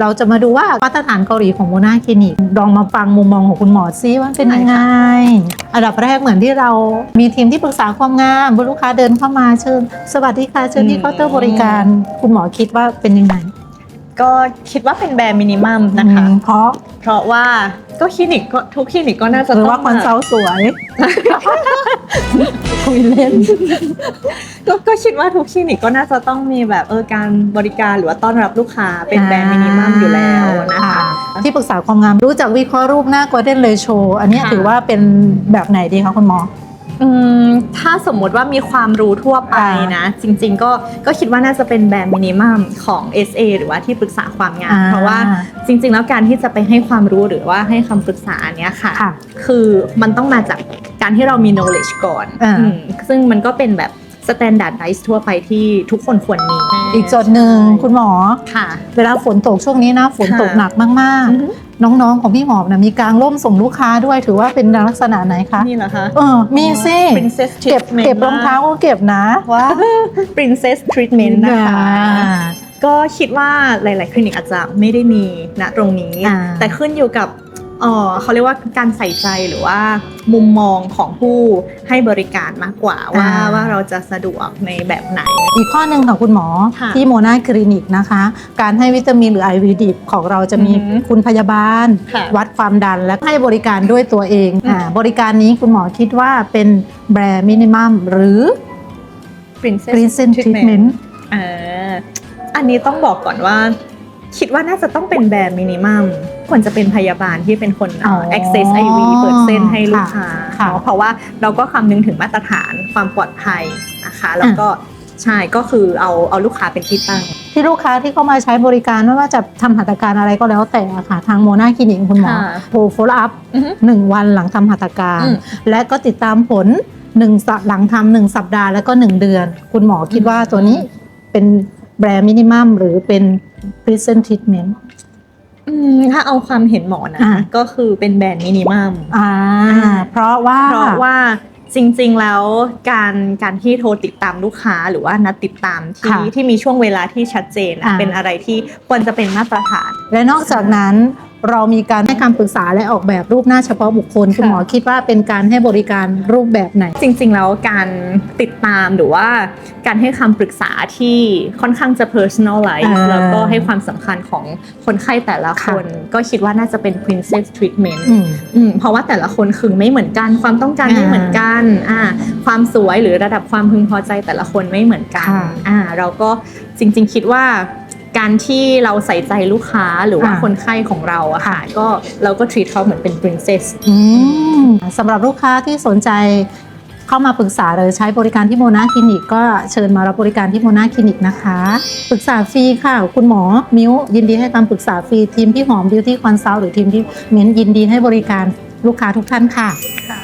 เราจะมาดูว่ามาตรฐานเกาหลีของโมนาคลินิกลองมาฟังมุมมองของคุณหมอซิว่าเป็นยังไง อันดับแรกเหมือนที่เรามีทีมที่ปรึกษาความงามบลูกค้าเดินเข้ามาเชิญ สวัสดีค่ะเชิญที่เคาน์เตอร์บริการ คุณหมอคิดว่าเป็นยังไง ก็คิดว่าเป็นแบรนด์มินิมัมนะคะอืมเพราะเพราะว่าก็คลินิกก็ทุกคลินิกก็น่าจะหรือต้ว่าองคอนซัลท์สวยคุยเล่นก็ก็คิดว่าทุกคลินิกก็น่าจะต้องมีแบบเออการบริการหรือว่าต้อนรับลูกค้าเป็นแบรนด์มินิมัมอยู่แล้วนะคะที่ปรึกษาความงามรู้จักวิเคราะห์รูปหน้า Golden Ratio อันเนี้ยค่ะถือว่าเป็นแบบไหนดีคะคุณหมอ อืมถ้าสมมุติว่ามีความรู้ทั่วไปนะ จริง ๆ ก็ก็คิดว่าน่าจะเป็นแบรนด์มินิมัมของ SA หรือว่าที่ปรึกษาความงามอ่าเพราะว่าจริง ๆ แล้วการที่จะไปให้ความรู้หรือว่าให้คำปรึกษาเนี้ยค่ะค่ะ คือมันต้องมาจากการที่เรามี knowledge ก่อนอ่าอืมซึ่งมันก็เป็นแบบ standardize ทั่วไปที่ทุกคนควรมี อีกจุดหนึ่งคุณหมอค่ะ เวลาฝนตกช่วงนี้นะ ฝนตกค่ะหนักมากอือฮึๆ น้องๆของพี่หมอบนะมีกางร่มส่งลูกค้าด้วยถือว่าเป็นลักษณะไหนคะ นี่เหรอคะเออมีสิ princess เก็บ treatment เก็บรองเท้าก็เก็บนะว่า princess treatment นะคะอ่าก็คิดว่าหลาย ๆ คลินิกอาจจะไม่ได้มีณตรงนี้อ่าแต่ขึ้นอยู่กับ เอ่อเขาเรียกว่าการใส่ใจหรือว่ามุมมองของผู้ให้บริการมากกว่าว่าว่าเราจะสะดวกในแบบไหน อีกข้อหนึ่งค่ะคุณหมอค่ะที่โมนาคลินิกนะคะ การให้วิตามินหรือไอวีดิบของเราจะมีอือหือคุณพยาบาล ค่ะวัดความดันและให้บริการด้วยตัวเองอืม อ่าบริการนี้คุณหมอคิดว่าเป็นแบรนด์มินิมัมหรือ princess Princess Treatment เอออันนี้ต้องบอกก่อนว่า คิดว่าน่าจะต้องเป็นแบรนด์มินิมัม ควรจะเป็นพยาบาลที่เป็นคน อ๋อ access IV เปิดเส้นให้ลูกค้าค่ะเนอะเพราะว่าเราก็คำนึงถึงมาตรฐานความปลอดภัยนะคะ แล้วก็ใช่ก็คือเอาเอาลูกค้าเป็นที่ตั้ง ที่ลูกค้าที่เข้ามาใช้บริการไม่ว่าจะทำหัตถการอะไรก็แล้วแต่อะค่ะ ทางโมนาคลินิกคุณหมอค่ะโทร follow up อือฮึหนึ่งวันหลังทำหัตถการ อืม และก็ติดตามผลหนึ่งสัปหลังทำหนึ่งสัปดาห์แล้วก็หนึ่งเดือน คุณหมอคิดว่าตัวนี้เป็นแบรนด์มินิมัมหรือเป็น present treatment อืม ถ้าเอาความเห็นหมอนะอ่าก็คือเป็นแบรนด์มินิมัม อ่า เพราะว่า เพราะว่าจริงๆแล้วการการที่โทรติดตามลูกค้าหรือว่านัดติดตามที่ค่ะที่มีช่วงเวลาที่ชัดเจนอะอ่า เป็นอะไรที่ควรจะเป็นมาตรฐาน และนอกจากนั้น เรามีการให้คำปรึกษาและออกแบบรูปหน้าเฉพาะบุคคลคุณหมอคิดว่าเป็นการให้บริการรูปแบบไหน จริง ๆ แล้วการติดตามหรือว่าการให้คำปรึกษาที่ค่อนข้างจะ personalize อ่าแล้วก็ให้ความสำคัญของคนไข้แต่ละคนก็คิดว่าน่าจะเป็น princess treatment อืม อืมเพราะว่าแต่ละคนคือไม่เหมือนกัน ความต้องการอ่าไม่เหมือนกันอ่าความสวยหรือระดับความพึงพอใจแต่ละคนไม่เหมือนกันค่ะ อ่าเราก็จริงๆ คิดว่า การที่เราใส่ใจลูกค้าหรือว่าอ่า คนไข้ของเราอะค่ะค่ะ ก็เราก็ treat เขาเหมือนเป็น princess อืมสำหรับลูกค้าที่สนใจเข้ามาปรึกษาหรือใช้บริการที่โมนาคลินิก ก็เชิญมารับบริการที่โมนาคลินิกนะคะ ปรึกษาฟรีค่ะ คุณหมอมิ้วยินดีให้คำปรึกษาฟรีทีมพี่หอมบิวตี้คอนซัลท์หรือทีมที่เม้นยินดีให้บริการลูกค้าทุกท่านค่ะ ค่ะ